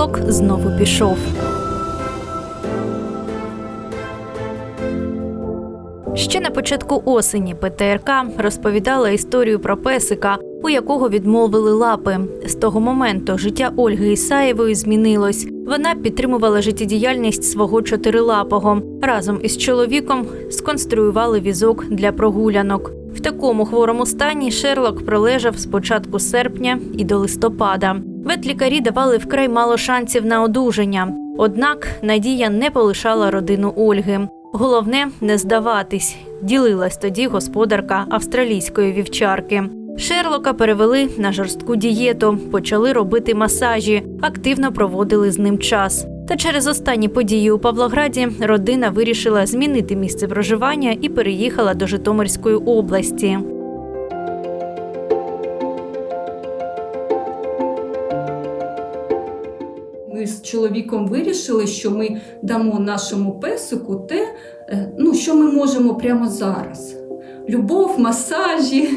Шерлок знову пішов. Ще на початку осені ПТРК розповідала історію про песика, у якого відмовили лапи. З того моменту життя Ольги Ісаєвої змінилось. Вона підтримувала життєдіяльність свого чотирилапого. Разом із чоловіком сконструювали візок для прогулянок. В такому хворому стані Шерлок пролежав з початку серпня і до листопада. Ветлікарі давали вкрай мало шансів на одужання. Однак надія не полишала родину Ольги. Головне не здаватись, ділилась тоді господарка австралійської вівчарки. Шерлока перевели на жорстку дієту, почали робити масажі, активно проводили з ним час. Та через останні події у Павлограді родина вирішила змінити місце проживання і переїхала до Житомирської області. Ми з чоловіком вирішили, що ми дамо нашому песику те, е, ну, що ми можемо прямо зараз. Любов, масажі,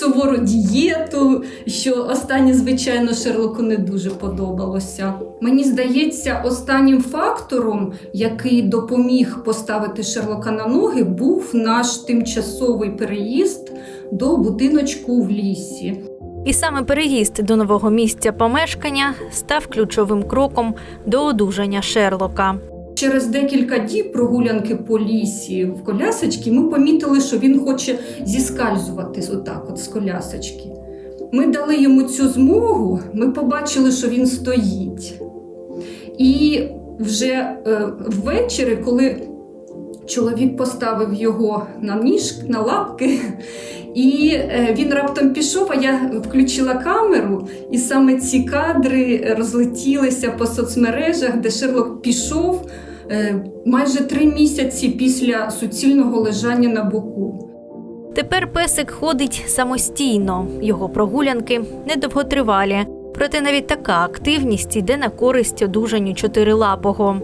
сувору дієту, що останнє, звичайно, Шерлоку не дуже подобалося. Мені здається, останнім фактором, який допоміг поставити Шерлока на ноги, був наш тимчасовий переїзд до будиночку в лісі. І саме переїзд до нового місця помешкання став ключовим кроком до одужання Шерлока. Через декілька діб прогулянки по лісі в колясочки ми помітили, що він хоче зіскальзувати отак, от з колясочки. Ми дали йому цю змогу, ми побачили, що він стоїть. І вже е, ввечері, коли чоловік поставив його на ніж, на лапки, і е, він раптом пішов, а я включила камеру, і саме ці кадри розлетілися по соцмережах, де Шерлок пішов майже три місяці після суцільного лежання на боку. Тепер песик ходить самостійно. Його прогулянки недовготривалі. Проте навіть така активність йде на користь одужанню чотирилапого.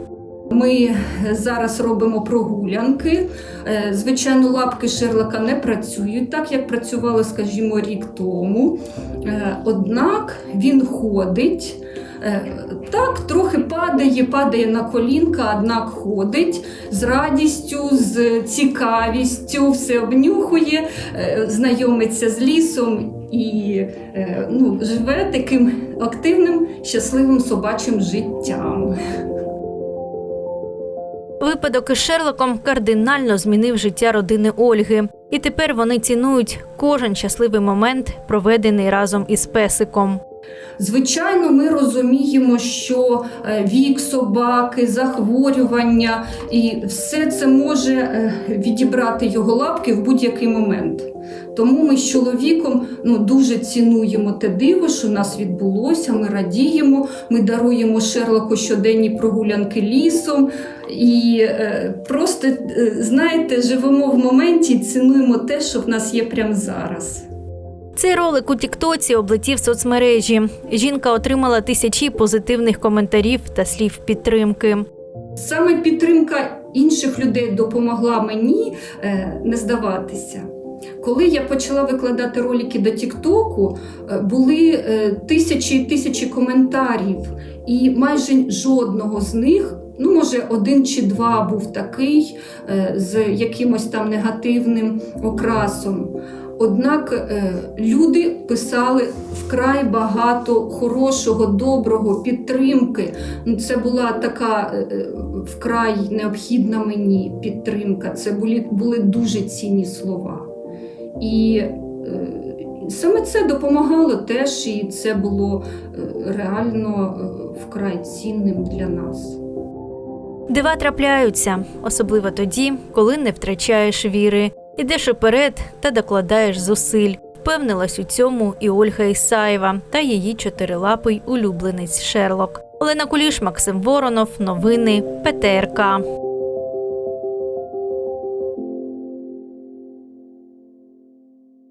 Ми зараз робимо прогулянки. Е, Звичайно, лапки Шерлока не працюють так, як працювали, скажімо, рік тому. Е, Однак він ходить. Е, Так, трохи падає, падає на колінка, однак ходить з радістю, з цікавістю, все обнюхує, е, знайомиться з лісом і е, ну, живе таким активним, щасливим собачим життям. Випадок із Шерлоком кардинально змінив життя родини Ольги, і тепер вони цінують кожен щасливий момент, проведений разом із песиком. Звичайно, ми розуміємо, що е, вік собаки, захворювання і все це може е, відібрати його лапки в будь-який момент. Тому ми з чоловіком ну, дуже цінуємо те диво, що в нас відбулося. Ми радіємо, ми даруємо Шерлоку щоденні прогулянки лісом. І е, просто, е, знаєте, живемо в моменті і цінуємо те, що в нас є прямо зараз. Цей ролик у Тіктоці облетів соцмережі. Жінка отримала тисячі позитивних коментарів та слів підтримки. Саме підтримка інших людей допомогла мені е, не здаватися. Коли я почала викладати ролики до Тіктоку, е, були е, тисячі і тисячі коментарів, і майже жодного з них, ну може один чи два був такий з якимось там негативним окрасом. Однак е, люди писали вкрай багато хорошого, доброго, підтримки. Ну, Це була така е, е, вкрай необхідна мені підтримка. Це були, були дуже цінні слова. І саме це допомагало теж, і це було реально вкрай цінним для нас. Дива трапляються, особливо тоді, коли не втрачаєш віри, ідеш уперед та докладаєш зусиль. Впевнилась у цьому і Ольга Ісаєва та її чотирилапий улюбленець Шерлок. Олена Куліш, Максим Воронов. Новини ПТРК.